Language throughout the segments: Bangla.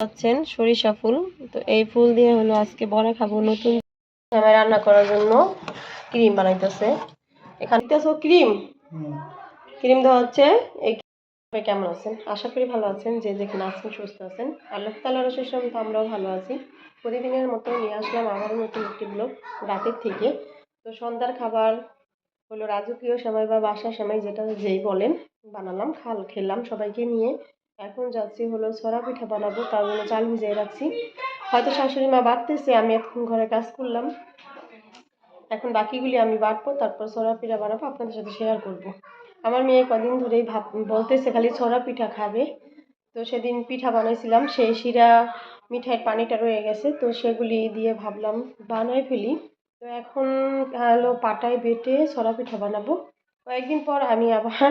পাচ্ছেন সরিষা ফুল। তো এই ফুল দিয়ে হলো আজকে বড়া খাব নতুন। আমি রান্না করার জন্য ক্রিম বানাইতেছে। এখানে তো ক্রিম? ক্রিম দেওয়া হচ্ছে। এই কেমন আছেন? আশা করি ভালো আছেন। যে যেখানে আছেন সুস্থ আছেন। আল্লাহ তাল্লাহ রসুলাম তো আমরাও ভালো আছি। প্রতিদিনের মতো নিয়ে আসলাম আবারও নতুন একটি ব্লগ রাতের থেকে। তো সন্ধ্যার খাবার হলো রাজকীয় সময় বা বাসার সময় যেটা যেই বলেন। বানালাম খাল খেলাম সবাইকে নিয়ে। এখন যাচ্ছি হলো ছড়া পিঠা বানাবো, তার জন্য চাল ভিজিয়ে রাখছি। হয়তো শাশুড়ি মা বাড়তেছে, আমি এখন ঘরে কাজ করলাম। এখন বাকিগুলি আমি বাটবো, তারপর ছড়া পিঠা বানাবো, আপনাদের সাথে শেয়ার করব। আমার মেয়ে কদিন ধরেই ভাব, বলতেছে খালি ছড়া পিঠা খাবে। তো সেদিন পিঠা বানাইছিলাম, সেই শিরা মিঠাইয়ের পানিটা রয়ে গেছে, তো সেগুলি দিয়ে ভাবলাম বানাই ফেলি। তো এখন হলো পাটায় বেটে ছড়া পিঠা বানাবো। কয়েকদিন পর আমি আবার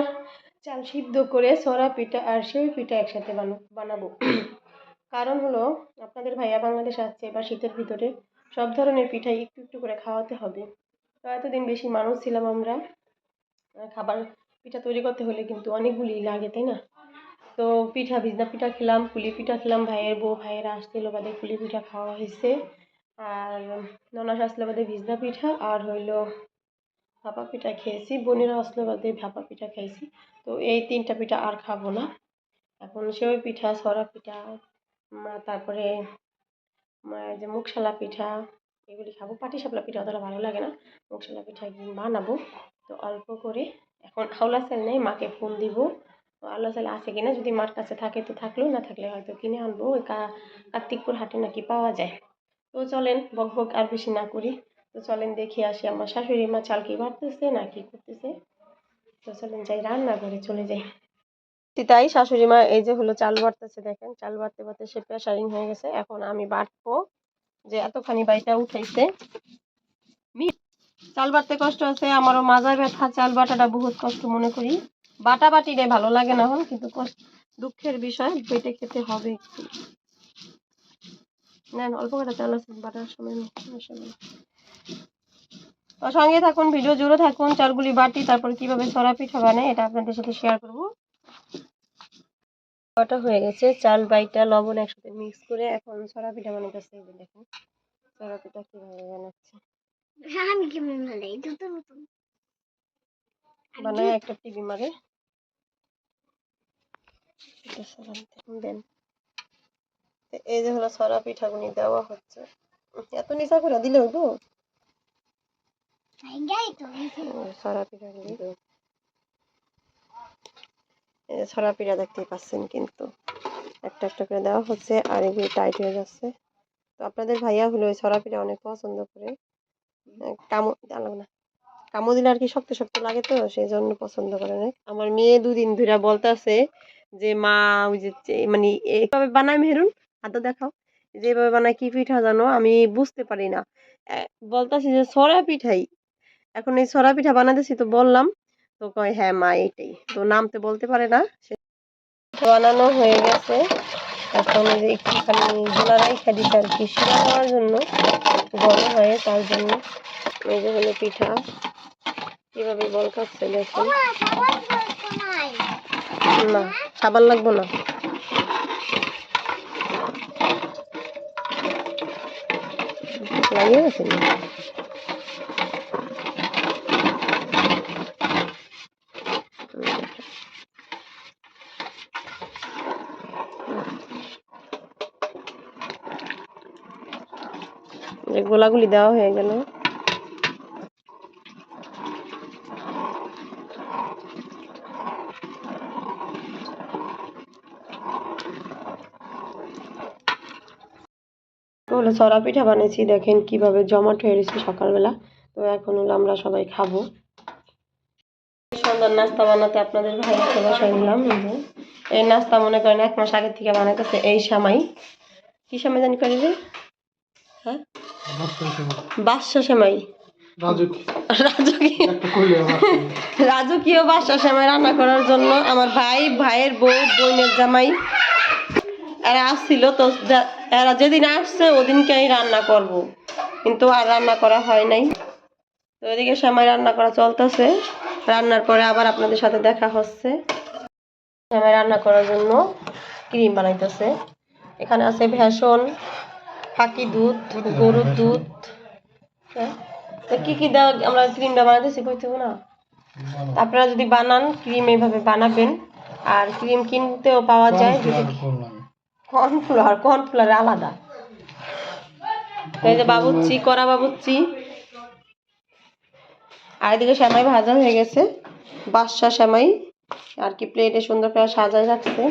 চাল সিদ্ধ করে ছড়া পিঠা আর সেই পিঠা একসাথে বানা- বানাবো। কারণ হলো, আপনাদের ভাইয়া বাংলাদেশ আসছে, এবার শীতের ভিতরে সব ধরনের পিঠাই একটু একটু করে খাওয়াতে হবে। তো এতদিন বেশি মানুষ ছিলাম আমরা। খাবার পিঠা তৈরি করতে হলে কিন্তু অনেকগুলি লাগে, তাই না? তো পিঠা ভিজনা পিঠা খেলাম, পুলি পিঠা খেলাম, ভাইয়ের বউ, ভাইয়েরা আসছিল বাদে পুলি পিঠা খাওয়া হয়েছে। আর ননাস আসলে বাদে ভিজনা পিঠা, আর হইল ভাপা পিঠা খেয়েছি, বোনেরা আসলে বাদে ভাপা পিঠা খাইছি। তো এই তিনটা পিঠা আর খাব না। এখন সেওই পিঠা, সরা পিঠা তারপরে যে মুখশালা পিঠা, এগুলি খাব। পাটিসাপলা পিঠা অতটা ভালো লাগে না। মুখশালা পিঠা বানাবো। তো অল্প করে, এখন হাওলা চাল নেই, মাকে ফোন দিব। আওলা চাল আছে কিনা, যদি মার কাছে থাকে তো থাকল, না থাকলে হয়তো কিনে আনব। কার্তিকপুর হাটে নাকি পাওয়া যায়। তো চলেন বক বক আর বেশি না করি। তো চলেন দেখে আসি, আমার শাশুড়ি মা চাল কি বাড়তেছে, না কি করতেছে। তো চলেন যাই রান্না করে চলে যাই। তাই শাশুড়ি মা এই যে হলো চাল বাড়তেছে দেখেন, চাল বাড়তে বাড়তে সে প্রেশারিং হয়ে গেছে, এখন আমি বাটবো যে এতখানি বাইটা উঠাইছে। চাল বাটতে কষ্ট আছে, আমারও মাজা ব্যথা, চাল বাটাটা বহুত কষ্ট মনে করি। বাটা বাটিরে ভালো লাগে না হন কিন্তু দুঃখের বিষয় বেটে খেতে হবে একটু। নেন, অল্প করে চাল আছে, বাটার সময় নেই। তো সঙ্গে থাকুন ভিডিও জুড়ে থাকুন চালগুলি বাটি তারপর কীভাবে সরা পিঠা বানায় এটা আপনাদের সাথে শেয়ার করব। বাটা হয়ে গেছে চাল বাইটা লবণ একসাথে মিক্স করে এখন সরা পিঠা বানাইতেছে এই যে দেখুন সরা পিঠা কীভাবে বানাচ্ছে। আমি কেমন এই দুটো নতুন। বানায় একটা টিভি মারে। দেন। এই যে হলো সরা পিঠাগুনি দেওয়া হচ্ছে। এত নিচা করে দিলে হইবো? পিঠা দেখতেই পাচ্ছেন কিন্তু। একটা একটা করে দেওয়া হচ্ছে আর এগুলি টাইট হয়ে যাচ্ছে। তো আপনাদের ভাইয়া হলো ওই পিঠা অনেক পছন্দ করে। কামো আলাদা না। কামো দিলে আর কি শক্ত শক্ত লাগে তো সেই জন্য পছন্দ করে অনেক আমার মেয়ে দুদিন ধরে বলতেছে যে মা ওই যে মানে এইভাবে বানায় মেহরুন হাতে দেখাও। যেভাবে বানায় কি পিঠা জানো? আমি বুঝতে পারি না। বলতেছি যে সরা পিঠাই এখন এই সরা পিঠা বানাতেছি তো বললাম। তো কয় হ্যাঁ মা, এইটাই। তো নামতে বলতে পারে না বানানো হয়ে গেছে। এখন একটুখানি দিতে আর কি শিরা দেওয়ার জন্য গরম হয়ে তার জন্য এই যে হলো পিঠা। কীভাবে বল খাচ্ছে দেখুন না, সাবান লাগবো না। লাগিয়ে গেছে না? যে গোলাগুলি দেওয়া হয়ে গেল। সরা পিঠা বানিয়েছি, দেখেন কীভাবে জমাট হয়ে গেছে সকালবেলা। তো এখন হলো আমরা সবাই খাব। সন্ধ্যার নাস্তা বানাতে আপনাদের ভাইয়াকে বসাই দিলাম এই নাস্তা মনে করেন এক মাস আগের থেকে বানাইতেছে এই সামাই কি সামাই জানি করে হ্যাঁ? বাদশা সেমাই রাজকীয়। বাদশা সেমাই রান্না করার জন্য আমার ভাই ভাইয়ের বউ বোনের জামাই এরা আসছিল তো এরা যেদিন আসছে ওদিনকেই রান্না করব। কিন্তু আর রান্না করা হয় নাই। তো এদিকে সেমাই রান্না করা চলতেছে। রান্নার পরে আবার আপনাদের সাথে দেখা হচ্ছে। সেমাই রান্না করার জন্য ক্রিম বানাইতেছে। এখানে আছে ভেষণ ফাঁকি দুধ গরুর দুধ হ্যাঁ? তো কি কি দেওয়া আমরা ক্রিমটা বানাতেছি কইতে না? আপনারা যদি বানান ক্রিম এইভাবে বানাবেন। আর ক্রিম কিনতেও পাওয়া যায় যদি কর্নফ্লাওয়ার কর্নফ্লাওয়ার আলাদা। তো এই যে বাবুচ্চি করা বাবুচ্চি আর এদিকে শ্যামাই ভাজা হয়ে গেছে। বাদশা শ্যামাই। আর কি প্লেটে সুন্দর করে সাজায় রাখছে।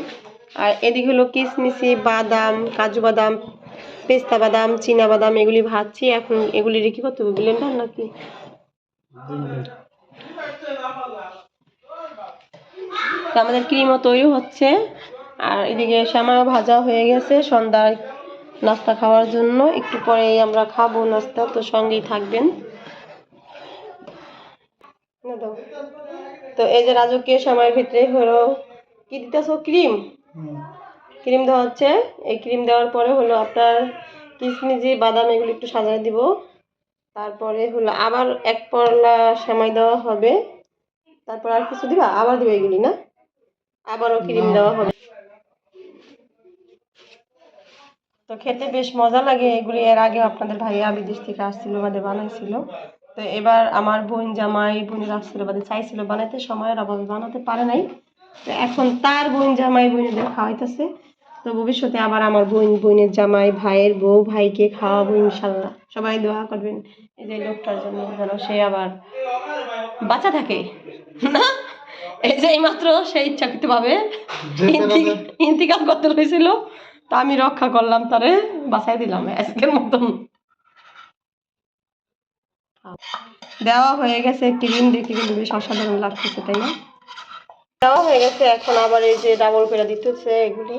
আর এদিকে হলো কিশমিশি বাদাম কাজু বাদাম। পেস্তা বাদাম, চীনা বাদাম, এগুলি ভাজছি। এখন এগুলি রেখে করতে হবে ব্লেন্ডার নাকি? আমাদের ক্রিমও তৈরি হচ্ছে। আর এদিকে শ্যামাও ভাজা হয়ে গেছে সন্ধ্যার নাস্তা খাওয়ার জন্য। একটু পরেই আমরা খাব নাস্তা, তো সঙ্গেই থাকবেন। তো। এই যে রাজকীয় সময়ের ভিতরে হলো, কি দিতেছো? ক্রিম? ক্রিম দেওয়া হচ্ছে। এই ক্রিম দেওয়ার পরে হলো আপনার কিশমিশি বাদাম এগুলো একটু সাজায় দিব। তারপরে হলো আবার এক পরলা সেমাই দেওয়া হবে। তারপর আর কিছু দিবা? আবার দিবে এগুলি না? আবারও ক্রিম দেওয়া হবে। তো খেতে বেশ মজা লাগে এগুলি। এর আগে আপনাদের ভাইয়া বিদেশ থেকে আসছিল বাদে বানাইছিল। তো এবার আমার বোন জামাই বোনের আসছিল বাদে চাইছিল বানাইতে। সময়ের অভাবে বানাতে পারে নাই। তো এখন তার বোন জামাই বোনেদের খাওয়াইতেছে। তো ভবিষ্যতে আবার আমার বোন বোনের জামাই ভাইয়ের বউ ভাইকে খাওয়াবো ইনশাল্লাহ। সবাই দোয়া করবেন এই যে লোকটার জন্য যেন সে আবার বাঁচা থাকে। না? এই যে এইমাত্র সে ইচ্ছাকৃত ভাবে ইন্তিকাল করতে হয়েছিল তা আমি রক্ষা করলাম তারে বাঁচাই দিলাম আজকের মতন। দেওয়া হয়ে গেছে ক্রিম দেখে কিন্তু বেশ অসাধারণ লাগতেছে তাই না? দেওয়া হয়ে গেছে এখন আবার এই যে ডাবল করে দিতেছে এগুলি।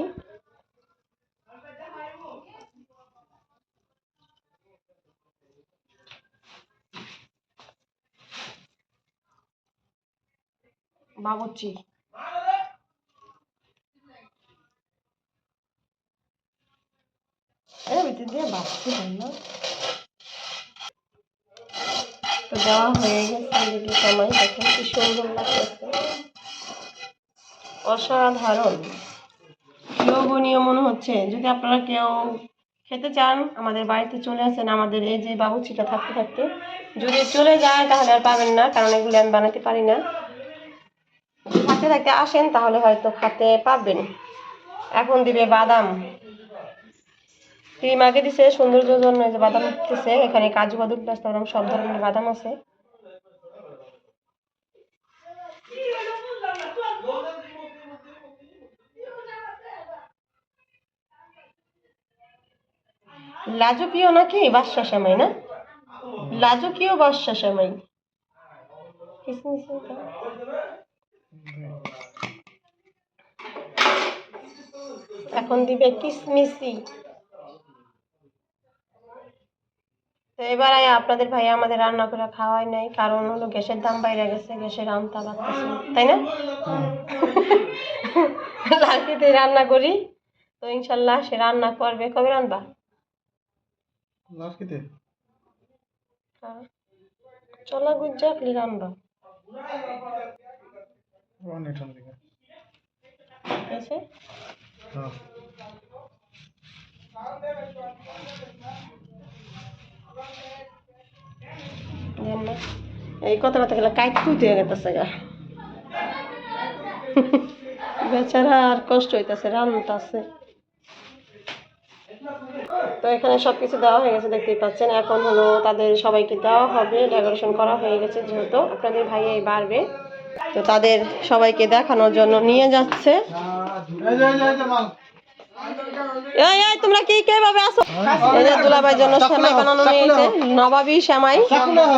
বাবুচি তো দেওয়া হয়ে গেছে সময় দেখুন কি সুন্দর লাগতেছে অসাধারণ লোভনীয় মনে হচ্ছে যদি আপনারা কেউ খেতে চান আমাদের বাড়িতে চলে আসেন আমাদের এই যে বাবুচিটা থাকতে থাকতে যদি চলে যায় তাহলে আর পাবেন না কারণ এগুলো আমি বানাতে পারি না থাকতে থাকতে আসেন, তাহলে হয়তো খেতে পাবেন এখন দিবে বাদাম। ক্রিম আগে দিছে সৌন্দর্যের জন্য যে বাদাম দিতেছে, এখানে কাজু পেস্তা বাদাম সব ধরনের বাদাম আছে। লাজুকিও নাকি বাদশা সেমাই না? লাজুকিও বাদশা সেমাই কিসমিসের এখন দিবে কিসমিসি। তো এবার আয় আপনাদের ভাই আমাদের রান্না করে খাওয়াই নাই কারণ হলো গ্যাসের দাম বাইরে গেছে গ্যাসের আনতে লাগতেছে তাই না? লাকিতে রান্না করি তো ইনশাল্লাহ সে রান্না করবে। কবে রান্না লাস্কিতে হ্যাঁ। চলা রান্না। অনেক ঠান্ডা দিকে ঠিক আছে। এই কথা কথা গেলে কাইট কুইতে গেতেছে গা। বেচারা আর কষ্ট হইতেছে রান্নাতে তো এখানে সব কিছু দেওয়া হয়ে গেছে, দেখতেই পাচ্ছেন। এখন হলো তাদের সবাইকে দেওয়া হবে, ডেকোরেশন করা হয়ে গেছে যেহেতু। আপনাদের ভাই এই বাড়বে। তো তাদের সবাইকে দেখানোর জন্য নিয়ে যাচ্ছে। এই তোমরা কি কে ভাবে আসো এই যে দুলাভাইয়ের জন্য সেমাই বানানো নিয়েছে নবাবী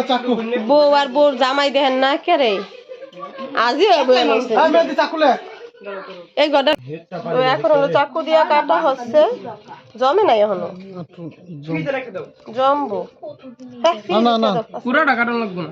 চাকু বউ আর বউর জামাই দেখেন না কে রে? আজই এই গডা তো এখন হলো চাকু দিয়া কাটা হচ্ছে। জমে নাই এখনও। জমবো। হ্যাঁ, না, না, না। পুরাটা কাটানো লাগবে না।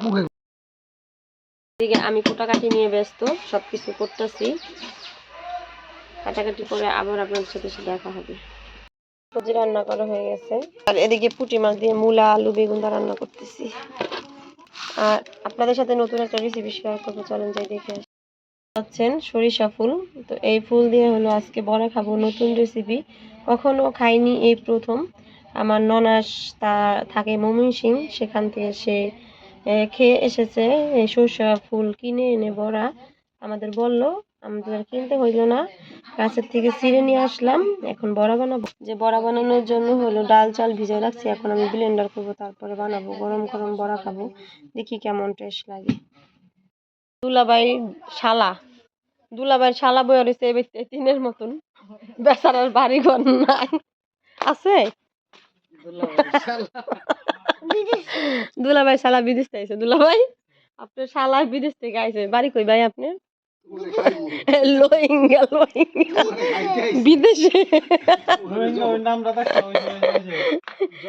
মুখে এদিকে আমি কোটাকাটি নিয়ে ব্যস্ত সব কিছু করতেছি। কাটাকাটি করে আবার আপনাদের সাথে দেখা হবে। সবজি রান্না করা হয়ে গেছে। আর এদিকে পুঁটি মাছ দিয়ে মূলা, আলু, বেগুন দা রান্না করতেছি। আর আপনাদের সাথে নতুন একটা রেসিপি শেয়ার করব, চলেন যাই দেখে পাচ্ছেন সরিষা ফুল। তো এই ফুল দিয়ে হলো আজকে বড়া খাব, নতুন রেসিপি কখনো খাইনি এই প্রথম। আমার ননাস তা থাকে ময়মনসিং সেখান থেকে সে খেয়ে এসেছে সরষা ফুল কিনে এনে বড়া। আমাদের বলল, আমাদের কিনতে হইল না। গাছের থেকে ছিঁড়ে নিয়ে আসলাম, এখন বড়া বানাবো। যে বড়া বানানোর জন্য হলো ডাল চাল ভিজে রাখছি। এখন আমি ব্লেন্ডার করব, তারপরে বানাবো, গরম গরম বড়া খাব। দেখি কেমন টেস্ট লাগে। দুলাবাই শালা। দুলাবাই শালা বয়ে রয়েছে ব্যক্তি তিনের মতন। বেচারার বাড়ি ঘর নাই। আছে? দুলাভাই শালা। বিদেশ থেকে আইছে দুলাভাই আপনার শালা বিদেশ থেকে আইছে বাড়ি কই ভাই আপনি লোহিঙ্গা লোহিঙ্গা বিদেশে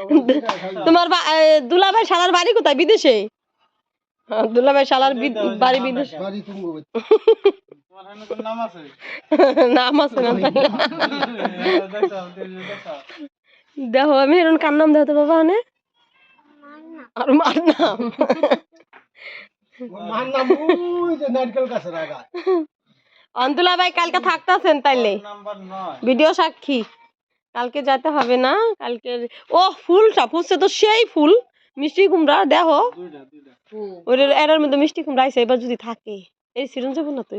দেখো, তোমার দুলাভাই শালার বাড়ি কোথায় বিদেশে হ্যাঁ, দুলাভাই শালার বাড়ি বিদেশ নাম আছে না তাই? দেখো, দেখো। দেখো আমি এখন কার নাম দেখতে বাবা মানে আর মার নাম মার নাম ওই যে নারকেল গাছের আগা অন্তুলা ভাই কালকে থাকতেছেন তাইলে? ভিডিও সাক্ষী। কালকে যেতে হবে না কালকে ও ফুলটা ফুলছে তো সেই ফুল। মিষ্টি কুমড়া দেখো দুইটা দুইটা। এরার মধ্যে মিষ্টি কুমড়া আইসে এবার যদি থাকে এই সিরন যাব না তো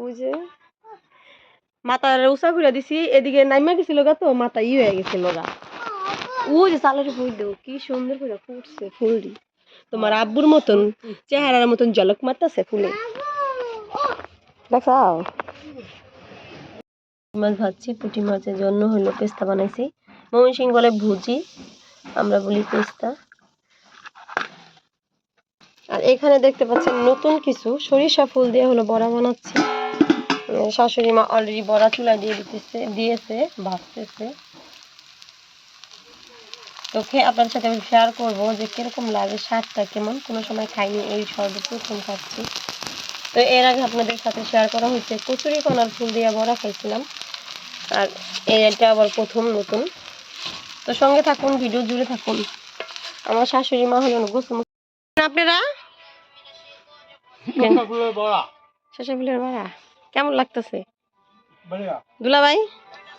ওই যে মাথার উষা ঘুরে দিছি এদিকে নাইমা গেছিল গা তো মাথা ই হয়ে গেছিল গা। ওই যে চালের ফুল দেও কি সুন্দর করে ফুটছে ফুলটি। তোমার আব্বুর মতন, চেহারার মতন ঝলক মারতেছে ফুলে। দেখাও। মাছ ভাজছি, পুঁটি মাছের জন্য হলো পেস্তা বানাইছি। ময়মন সিং বলে ভুজি, আমরা বলি পেস্তা। আর এখানে দেখতে পাচ্ছেন নতুন কিছু, সরিষা ফুল দিয়ে হলো বড়া বানাচ্ছি। শাশুড়ি মা অলরেডি বড়া চুলা দিয়ে দিতেছে, দিয়েছে, ভাজতেছে। তো খেয়ে আপনার সাথে আমি শেয়ার করব যে কীরকম লাগে স্বাদটা কেমন? কোনো সময় খাইনি এই সর্বপ্রথম খাচ্ছি। তো এর আগে আপনাদের সাথে শেয়ার করা হয়েছে কচুরি কনার ফুল দিয়ে বড়া খাইছিলাম। আর এটা আবার প্রথম নতুন। তো সঙ্গে থাকুন ভিডিও জুড়ে থাকুন। আমার শাশুড়ি মা হলেন গোসল আপনারা? ফুলের বড়া। কেমন লাগতেছে? দুলাভাই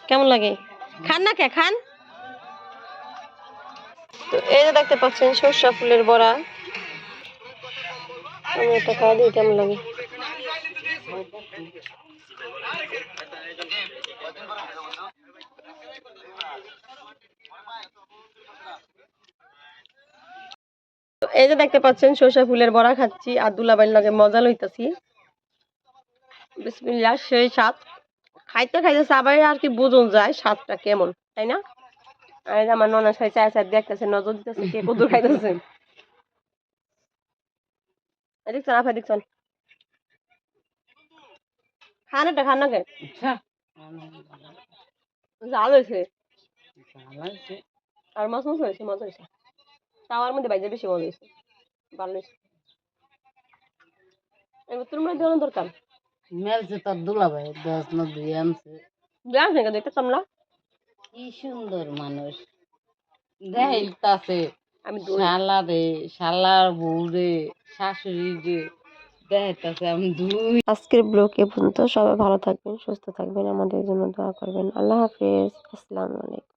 কেমন লাগে? খান না কে? খান? তো এই যে দেখতে পাচ্ছেন সর্ষা ফুলের বড়া। আমি একটা খাওয়া দিই, কেমন লাগে? এই যে দেখতে পাচ্ছেন সর্ষা ফুলের বড়া খাচ্ছি, আর দুলাভাইয়ের লগে মজা লইতাছি। বিসমিল্লাহ, সেই স্বাদ। খাইতে খাইতে সবাই আর কি বোঝন যায় স্বাদটা কেমন, তাই না? আর যে আমার ননা সাই চায় চায় দেখতেছে নজর দিতেছে কে কত খাইতেছে। দেখছেন আপা দেখছেন খান এটা খান না কে জাল হয়েছে। আর মাছ মাছ হয়েছে মজা হয়েছে। তাওয়ার মধ্যে বাইজে বেশি মজা হয়েছে। ভালো হয়েছে। এবার তোমরা দেওয়ার দরকার? মেলছে তোর দুলাভাই দশ না দুই আনছে। ব্যায়াম থেকে দেখতেছাম না কি সুন্দর মানুষ। দেখতাছে আমি শালা রে শালার বউ রে শাশুড়ি রে দেখতাছে আমি দুই আজকের ব্লগ এ পর্যন্ত সবাই ভালো থাকবেন সুস্থ থাকবেন আমাদের জন্য দোয়া করবেন। আল্লাহ হাফিজ আসসালামু আলাইকুম।